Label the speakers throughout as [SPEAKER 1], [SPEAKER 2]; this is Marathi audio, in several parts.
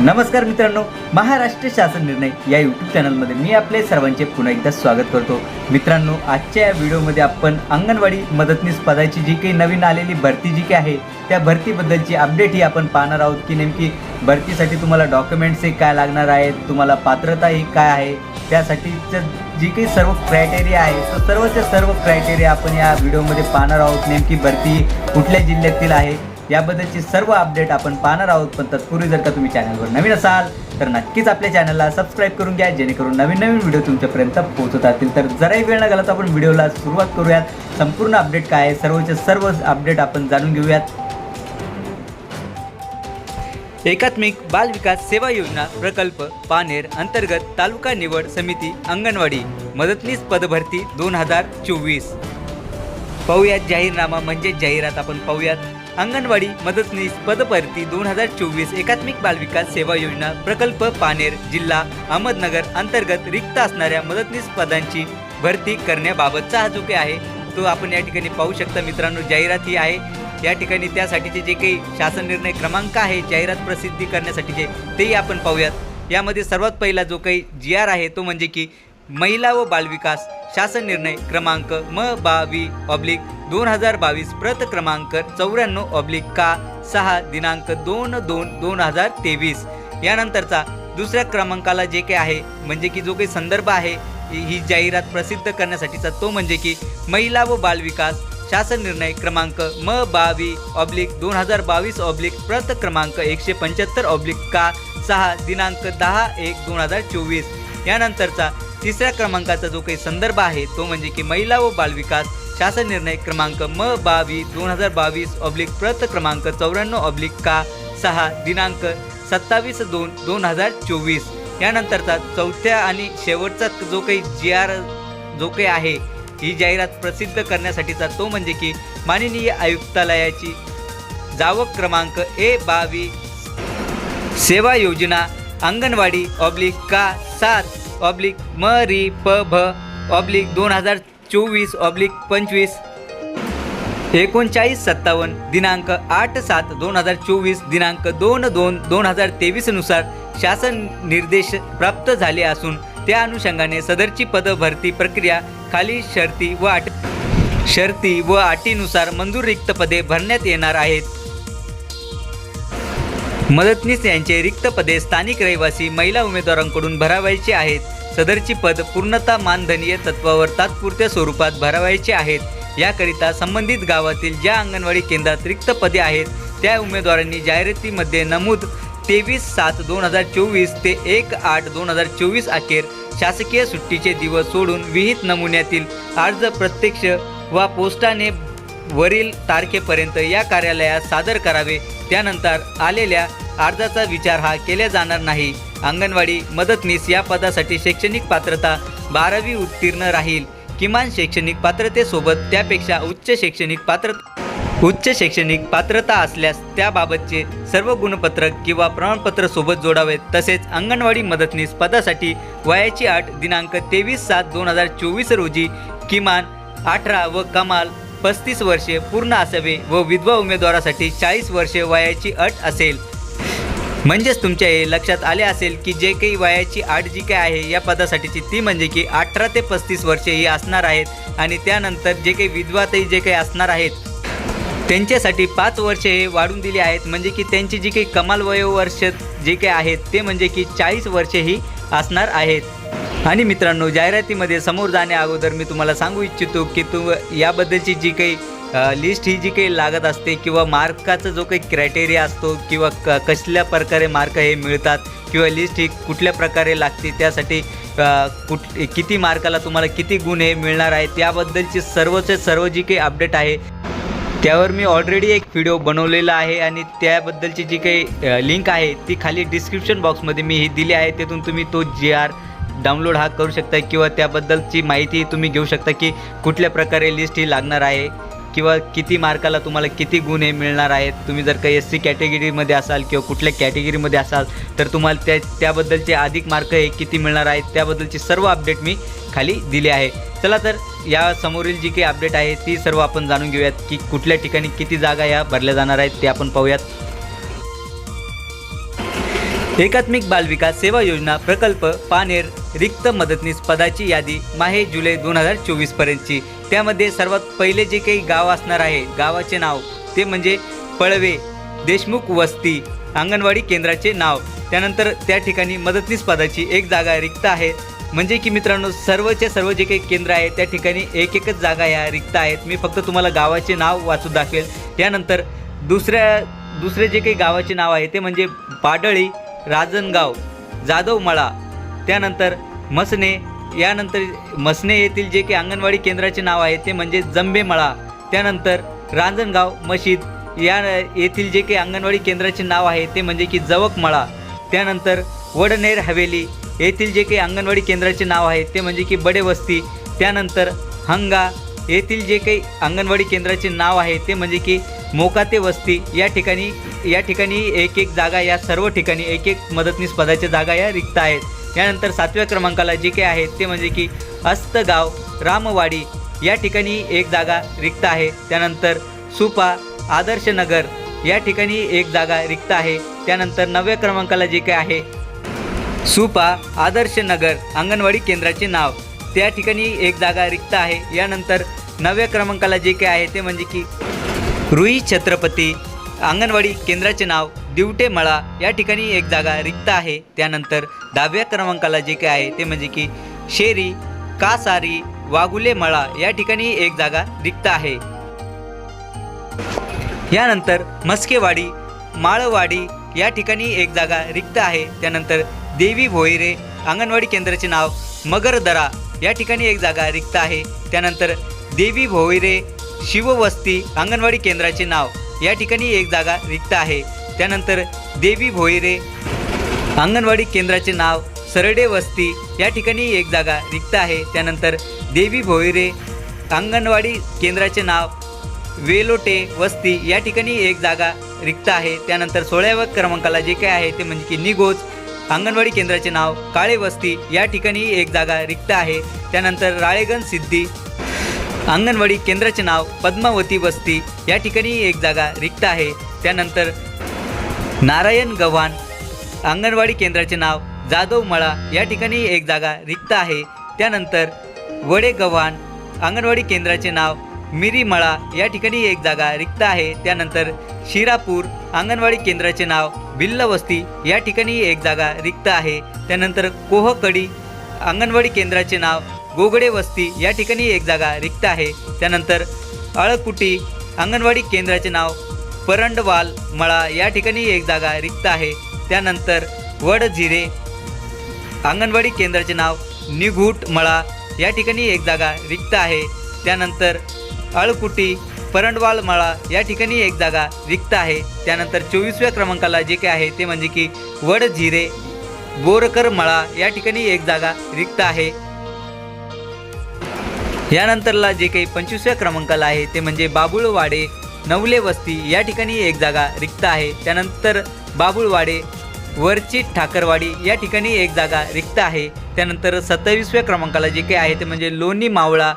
[SPEAKER 1] नमस्कार मित्रांनो महाराष्ट्र शासन निर्णय या यूट्यूब चॅनलमध्ये मी आपले सर्वांचे पुन्हा एकदा स्वागत करतो. मित्रांनो आजच्या या व्हिडिओमध्ये आपण अंगणवाडी मदतनीस पदाची जी काही नवीन आलेली भरती जी काही आहे त्या भरतीबद्दलची अपडेट ही आपण पाहणार आहोत की नेमकी भरतीसाठी तुम्हाला डॉक्युमेंट्स हे काय लागणार आहेत तुम्हाला पात्रता ही काय आहे त्यासाठीचं जी काही सर्व क्रायटेरिया आहे तो सर्वच्या सर्व क्रायटेरिया आपण या व्हिडिओमध्ये पाहणार आहोत. नेमकी भरती कुठल्या जिल्ह्यातील आहे याबद्दलची सर्व अपडेट आपण पाहणार आहोत. पण तत्पूर्वी जर का तुम्ही चॅनलवर नवीन असाल तर नक्कीच आपल्या चॅनलला सबस्क्राईब करून घ्या जेणेकरून नवीन नवीन व्हिडिओ तुमच्यापर्यंत पोहोचत असतील. तर जराही वेळ न घालत आपण व्हिडिओला सुरुवात करूयात. संपूर्ण अपडेट काय आहे? सर्वचे सर्व अपडेट आपण जाणून घेऊयात. एकात्मिक बाल विकास सेवा योजना प्रकल्प पानेर अंतर्गत तालुका निवड समिती अंगणवाडी मदतनीस पदभरती दोन हजार चोवीस. पाहूयात जाहीरनामा म्हणजे जाहिरात आपण पाहूयात. अंगणवाडी मदतनीस पदभरती दोन हजार चोवीस एकात्मिक बालविकास सेवा योजना प्रकल्प पानेर जिल्हा अहमदनगर अंतर्गत रिक्त असणाऱ्या मदतनीस पदांची भरती करण्याबाबतचा हा जो काही आहे. तो आपण या ठिकाणी पाहू शकता मित्रांनो जाहिरात ही आहे. या ठिकाणी त्यासाठीचे जे काही शासन निर्णय क्रमांक आहे जाहिरात प्रसिद्धी करण्यासाठीचे तेही आपण पाहूयात. यामध्ये सर्वात पहिला जो काही जी आर आहे तो म्हणजे की महिला व बालविकास शासन निर्णय क्रमांक म बावी ऑब्लिक दोन हजार बावीस प्रत क्रमांक चौऱ्याण्णव ऑब्लिक का सहा दिनांक दोन दोन दोन हजार तेवीस. यानंतरचा दुसऱ्या क्रमांकाला जे काही आहे म्हणजे की जो काही संदर्भ आहे ही ही जाहिरात प्रसिद्ध करण्यासाठीचा तो म्हणजे की महिला व बालविकास शासन निर्णय क्रमांक म बावी ऑब्लिक दोन हजार बावीस ऑब्लिक प्रत क्रमांक एकशे पंच्याहत्तर ऑब्लिक का सहा दिनांक दहा एक दोन हजार चोवीस. यानंतरचा तिसऱ्या क्रमांकाचा जो काही संदर्भ आहे तो म्हणजे की महिला व बालविकास शासन निर्णय क्रमांक म बावी दोन हजार बावीस ऑब्लिक प्रत क्रमांक चौऱ्याण्णव ऑब्लिक का सहा दिनांक सत्तावीस दोन दोन हजार चोवीस. यानंतरचा चौथ्या आणि शेवटचा जो काही जी आर जो काही आहे ही जाहिरात प्रसिद्ध करण्यासाठीचा तो म्हणजे की माननीय आयुक्तालयाची जावक क्रमांक ए बावी सेवा योजना अंगणवाडी ऑब्लिक का सात ऑब्लिक म री प भ ऑब्लिक दोन हजार चोवीस ऑब्लिक पंचवीस. एकोणचाळीस सत्तावन्न दिनांक आठ सात दोन हजार चोवीस दिनांक दोन दोन दोन हजार तेवीसनुसार शासन निर्देश प्राप्त झाले असून त्या अनुषंगाने सदरची पद भरती प्रक्रिया खाली शर्ती व आट शर्ती व अटीनुसार मंजूर रिक्त पदे भरण्यात येणार आहेत. मदतनीस यांचे रिक्त पदे स्थानिक रहिवासी महिला उमेदवारांकडून भरावायचे आहेत. सदरची पद पूर्णता मानधनीय तत्वावर तात्पुरत्या स्वरूपात भरावायचे आहेत. याकरिता संबंधित गावातील ज्या अंगणवाडी केंद्रात रिक्त पदे आहेत त्या उमेदवारांनी जाहिरातीमध्ये नमूद तेवीस सात दोन हजार चोवीस ते एक आठ दोन हजार चोवीस अखेर शासकीय सुट्टीचे दिवस सोडून विहित नमुन्यातील अर्ज प्रत्यक्ष वा पोस्टाने वरील तारखेपर्यंत या कार्यालयात सादर करावे. त्यानंतर आलेल्या अर्जाचा विचार हा केला जाणार नाही. अंगणवाडी मदतनीस या पदासाठी शैक्षणिक पात्रता बारावी उत्तीर्ण राहील. किमान शैक्षणिक पात्रतेसोबत त्यापेक्षा उच्च शैक्षणिक पात्र उच्च शैक्षणिक पात्रता असल्यास त्याबाबतचे सर्व गुणपत्रक किंवा प्रमाणपत्र सोबत जोडावेत. तसेच अंगणवाडी मदतनीस पदासाठी वयाची अट दिनांक तेवीस सात दोन हजार चोवीस रोजी किमान अठरा व कमाल पस्तीस वर्षे पूर्ण असावे व विधवा उमेदवारासाठी चाळीस वर्षे वयाची अट असेल. म्हणजेच तुमच्या हे लक्षात आले असेल की जे काही वयाची आठ जी काय आहे या पदासाठीची ती म्हणजे की अठरा ते पस्तीस वर्षे ही असणार आहेत आणि त्यानंतर जे काही विधवातही जे काही असणार आहेत त्यांच्यासाठी पाच वर्षे हे वाढून दिली आहेत. म्हणजे की त्यांची जी काही कमाल वयोवर्ष जे काही आहेत ते म्हणजे की चाळीस वर्षे ही असणार आहेत. आणि मित्रांनो जाहिरातीमध्ये समोर जाण्या अगोदर मी तुम्हाला सांगू इच्छितो की तू याबद्दलची जी काही लिस्ट ही जी काही लागत असते किंवा मार्काचा जो काही क्रायटेरिया असतो किंवा क कसल्या प्रकारे मार्क हे मिळतात किंवा लिस्ट ही कुठल्या प्रकारे लागते त्यासाठी कुठ किती मार्काला तुम्हाला किती गुण हे मिळणार आहे त्याबद्दलची सर्वच सर्व जी काही अपडेट आहे त्यावर मी ऑलरेडी एक व्हिडिओ बनवलेला आहे आणि त्याबद्दलची जी काही लिंक आहे ती खाली डिस्क्रिप्शन बॉक्समध्ये मी ही दिली आहे तिथून तुम्ही तो जी आर डाउनलोड हा करू शकता किंवा त्याबद्दलची माहिती तुम्ही घेऊ शकता की कुठल्या प्रकारे लिस्ट ही लागणार आहे किंवा किती मार्काला तुम्हाला किती गुण हे मिळणार आहेत. तुम्ही जर का एस सी कॅटेगरीमध्ये असाल किंवा कुठल्या कॅटेगरीमध्ये असाल तर तुम्हाला त्या त्याबद्दलचे अधिक मार्क हे किती मिळणार आहेत त्याबद्दलची सर्व अपडेट मी खाली दिली आहे. चला तर या समोरील जी काही अपडेट आहे ती सर्व आपण जाणून घेऊयात की कुठल्या ठिकाणी किती जागा या भरल्या जाणार आहेत ते आपण पाहूयात. एकात्मिक बालविकास सेवा योजना प्रकल्प पानेर रिक्त मदतनीस पदाची यादी माहे जुलै दोन हजार चोवीसपर्यंतची त्यामध्ये सर्वात पहिले जे काही गाव असणार आहे गावाचे नाव ते म्हणजे पळवे देशमुख वस्ती अंगणवाडी केंद्राचे नाव. त्यानंतर त्या ठिकाणी मदतनीस पदाची एक जागा रिक्त आहे. म्हणजे की मित्रांनो सर्वचे सर्व जे काही केंद्र आहे त्या ठिकाणी एक एकच जागा या रिक्त आहेत. मी फक्त तुम्हाला गावाचे नाव वाचू दाखवेल. त्यानंतर दुसऱ्या दुसरे जे काही गावाचे नाव आहे ते म्हणजे बाडळी राजनगाव जाधवमळा त्यानंतर मसने यानंतर मसने येथील जे काही अंगणवाडी केंद्राचे नाव आहे ते म्हणजे जंबेमळा त्यानंतर रांजणगाव मशीद या येथील जे काही अंगणवाडी केंद्राचे नाव आहे ते म्हणजे की जवकमळा त्यानंतर वडनेर हवेली येथील जे काही अंगणवाडी केंद्राचे नाव आहे ते म्हणजे की बडे वस्ती त्यानंतर हंगा येथील जे काही अंगणवाडी केंद्राचे नाव आहे ते म्हणजे की मोकाते वस्ती या ठिकाणी या ठिकाणी एक एक जागा या सर्व ठिकाणी एक एक मदतनीस पदाच्या जागा या रिक्त आहेत. यानंतर सातव्या क्रमांकाला जे काही आहेत ते म्हणजे की अस्तगाव रामवाडी या ठिकाणी एक जागा रिक्त आहे. त्यानंतर सुपा आदर्शनगर या ठिकाणी एक जागा रिक्त आहे. त्यानंतर नवव्या क्रमांकाला जे काही आहे सुपा आदर्शनगर अंगणवाडी केंद्राचे नाव त्या ठिकाणी एक जागा रिक्त आहे. यानंतर नवव्या क्रमांकाला जे काही आहे ते म्हणजे की रुई छत्रपती अंगणवाडी केंद्राचे नाव दिवटे मळा या ठिकाणी एक जागा रिक्त आहे. त्यानंतर दहाव्या क्रमांकाला जे काही आहे ते म्हणजे की शेरी कासारी वागुले मळा या ठिकाणी एक जागा रिक्त आहे. यानंतर मस्केवाडी माळवाडी या ठिकाणी एक जागा रिक्त आहे. त्यानंतर देवी भोईरे अंगणवाडी केंद्राचे नाव मगरदरा या ठिकाणी एक जागा रिक्त आहे. त्यानंतर देवी भोईरे शिववस्ती अंगणवाडी केंद्राचे नाव या ठिकाणी एक जागा रिक्त आहे. त्यानंतर देवी भोईरे अंगणवाडी केंद्राचे नाव सरडे वस्ती या ठिकाणी एक जागा रिक्त आहे. त्यानंतर देवी भोईरे अंगणवाडी केंद्राचे नाव वेलोटे वस्ती या ठिकाणी एक जागा रिक्त आहे. त्यानंतर सोळाव्या क्रमांकाला जे काय आहे ते म्हणजे की निगोज अंगणवाडी केंद्राचे नाव काळे वस्ती या ठिकाणी एक जागा रिक्त आहे. त्यानंतर राळेगण सिद्धी अंगणवाडी केंद्राचे नाव पद्मावती वस्ती या ठिकाणी एक जागा रिक्त आहे. त्यानंतर नारायण गव्हाण अंगणवाडी केंद्राचे नाव जाधव मळा या ठिकाणी एक जागा रिक्त आहे. त्यानंतर वडे गव्हाण अंगणवाडी केंद्राचे नाव मिरीमळा या ठिकाणी एक जागा रिक्त आहे. त्यानंतर शिरापूर अंगणवाडी केंद्राचे नाव भिल्लवस्ती या ठिकाणी एक जागा रिक्त आहे. त्यानंतर कोहकडी अंगणवाडी केंद्राचे नाव गोगडे वस्ती या ठिकाणी एक जागा रिक्त आहे. त्यानंतर अळकुटी अंगणवाडी केंद्राचे नाव परंडवाल मळा या ठिकाणी एक जागा रिक्त आहे. त्यानंतर वडझिरे अंगणवाडी केंद्राचे नाव निघूट मळा या ठिकाणी एक जागा रिक्त आहे. त्यानंतर अळकुटी परंडवाल मळा या ठिकाणी एक जागा रिक्त आहे. त्यानंतर चोवीसव्या क्रमांकाला जे काही आहे ते म्हणजे की वडझिरे बोरकर मळा या ठिकाणी एक जागा रिक्त आहे. यानंतरला जे काही पंचवीसव्या क्रमांकाला आहे ते म्हणजे बाबुळवाडे नवले वस्ती या ठिकाणी एक जागा रिक्त आहे. त्यानंतर बाबुळवाडे वरची ठाकरवाडी या ठिकाणी एक जागा रिक्त आहे. त्यानंतर सत्तावीसव्या क्रमांकाला जे काही आहे ते म्हणजे लोणी मावळा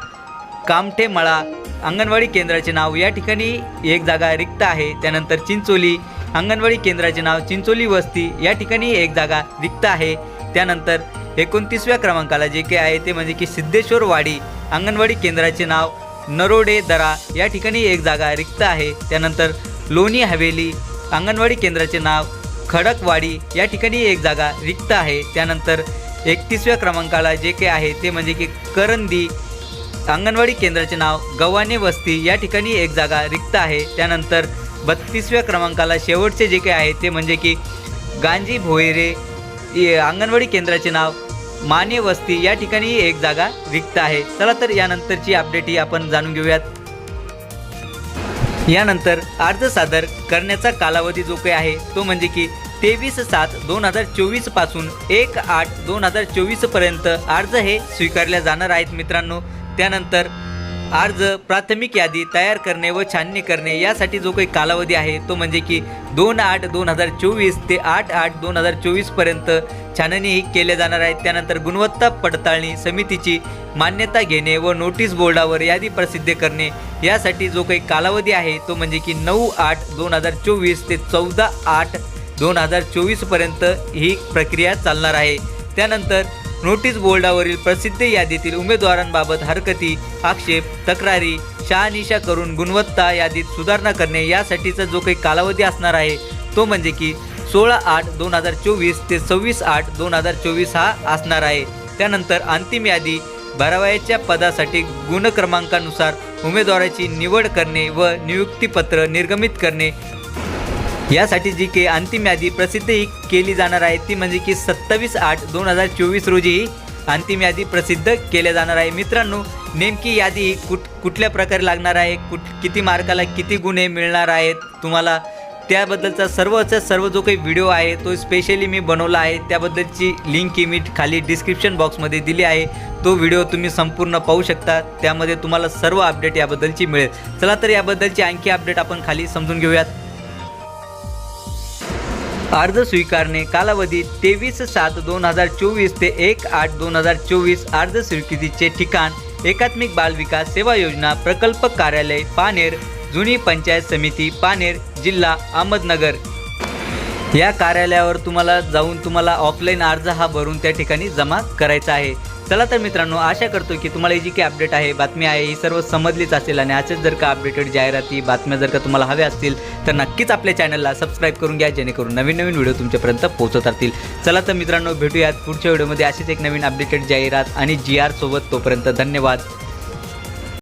[SPEAKER 1] कामठे मळा अंगणवाडी केंद्राचे नाव या ठिकाणी एक जागा रिक्त आहे. त्यानंतर चिंचोली अंगणवाडी केंद्राचे नाव चिंचोली वस्ती या ठिकाणी एक जागा रिक्त आहे. त्यानंतर एकोणतीसव्या क्रमांकाला जे काही आहे ते म्हणजे की सिद्धेश्वरवाडी अंगणवाडी केंद्राचे नाव नरोडे दरा या ठिकाणी एक जागा रिक्त आहे. त्यानंतर लोणी हवेली अंगणवाडी केंद्राचे नाव खडकवाडी या ठिकाणी एक जागा रिक्त आहे. त्यानंतर एकतीसव्या क्रमांकाला जे काही आहे ते म्हणजे की करंदी अंगणवाडी केंद्राचे नाव गव्हाणे वस्ती या ठिकाणी एक जागा रिक्त आहे. त्यानंतर बत्तीसव्या क्रमांकाला शेवटचे जे काही आहे ते म्हणजे की गांजी भोयरे ये अंगणवाडी केंद्राचे नाव माने वस्ती या ठिकाणी एक जागा रिक्त आहे. चला तर यानंतरची अपडेट ही आपण जाणून घेऊयात. यानंतर अर्ज सादर करण्याचा कालावधी जो काही आहे तो म्हणजे की तेवीस सात दोन हजार चोवीसपासून एक आठ दोन हजार चोवीसपर्यंत अर्ज हे स्वीकारल्या जाणार आहेत मित्रांनो. त्यानंतर अर्ज प्राथमिक यादी तयार करणे व छाननी करणे यासाठी जो काही कालावधी आहे तो म्हणजे की दोन आठ दोन हजार चोवीस ते आठ आठ दोन हजार चोवीसपर्यंत छाननी ही केल्या जाणार आहेत त्यानंतर गुणवत्ता पडताळणी समितीची मान्यता घेणे व नोटीस बोर्डावर यादी प्रसिद्ध करणे यासाठी जो काही कालावधी आहे तो म्हणजे की नऊ आठ दोन हजार चोवीस ते चौदा आठ दोन हजार चोवीसपर्यंत ही प्रक्रिया चालणार आहे. त्यानंतर नोटीस बोर्डावरील प्रसिद्ध यादीतील उमेदवारांबाबत हरकती आक्षेप तक्रारी शहानिशा करून गुणवत्ता यादीत सुधारणा करणे यासाठीचा जो काही कालावधी असणार आहे तो म्हणजे की सोळा आठ दोन हजार चोवीस ते सव्वीस आठ दोन हजार चोवीस हा असणार आहे. त्यानंतर अंतिम यादी भरावयाच्या पदासाठी गुणक्रमांकानुसार उमेदवाराची निवड करणे व नियुक्तीपत्र निर्गमित करणे यासाठी जी काही अंतिम यादी प्रसिद्ध ही केली जाणार आहे ती म्हणजे की सत्तावीस आठ दोन हजार चोवीस रोजी अंतिम यादी प्रसिद्ध केल्या जाणार आहे. मित्रांनो नेमकी यादी ही कुठ कुठल्या प्रकारे लागणार आहे? कुठ किती मार्काला किती गुन्हे मिळणार आहेत? तुम्हाला त्याबद्दलचा सर्वचा सर्व जो काही व्हिडिओ आहे तो स्पेशली मी बनवला आहे. त्याबद्दलची लिंक ही मी खाली डिस्क्रिप्शन बॉक्समध्ये दिली आहे. तो व्हिडिओ तुम्ही संपूर्ण पाहू शकता. त्यामध्ये तुम्हाला सर्व अपडेट याबद्दलची मिळेल. चला तर याबद्दलची आणखी अपडेट आपण खाली समजून घेऊयात. अर्ज स्वीकारणे कालावधी तेवीस सात दोन हजार चोवीस ते एक आठ दोन हजार चोवीस अर्ज स्वीकृतीचे ठिकाण एकात्मिक बाल विकास सेवा योजना प्रकल्प कार्यालय पानेर जुनी पंचायत समिती पानेर जिल्हा अहमदनगर. या कार्यालयावर तुम्हाला जाऊन तुम्हाला ऑफलाईन अर्ज हा भरून त्या ठिकाणी जमा करायचा आहे. चला तर मित्रांनो आशा करतो की तुम्हाला ही जी काही अपडेट आहे बातमी आहे ही सर्व समजलीच असेल आणि असेच जर का अपडेटेड जाहिराती बातम्या जर का तुम्हाला हव्या असतील तर नक्कीच आपल्या चॅनलला सबस्क्राईब करून घ्या जेणेकरून नवीन नवीन व्हिडिओ तुमच्यापर्यंत पोहोचत राहतील. चला तर मित्रांनो भेटूयात पुढच्या व्हिडिओमध्ये अशीच एक नवीन अपडेटेड जाहिरात आणि जी आर सोबत तोपर्यंत धन्यवाद.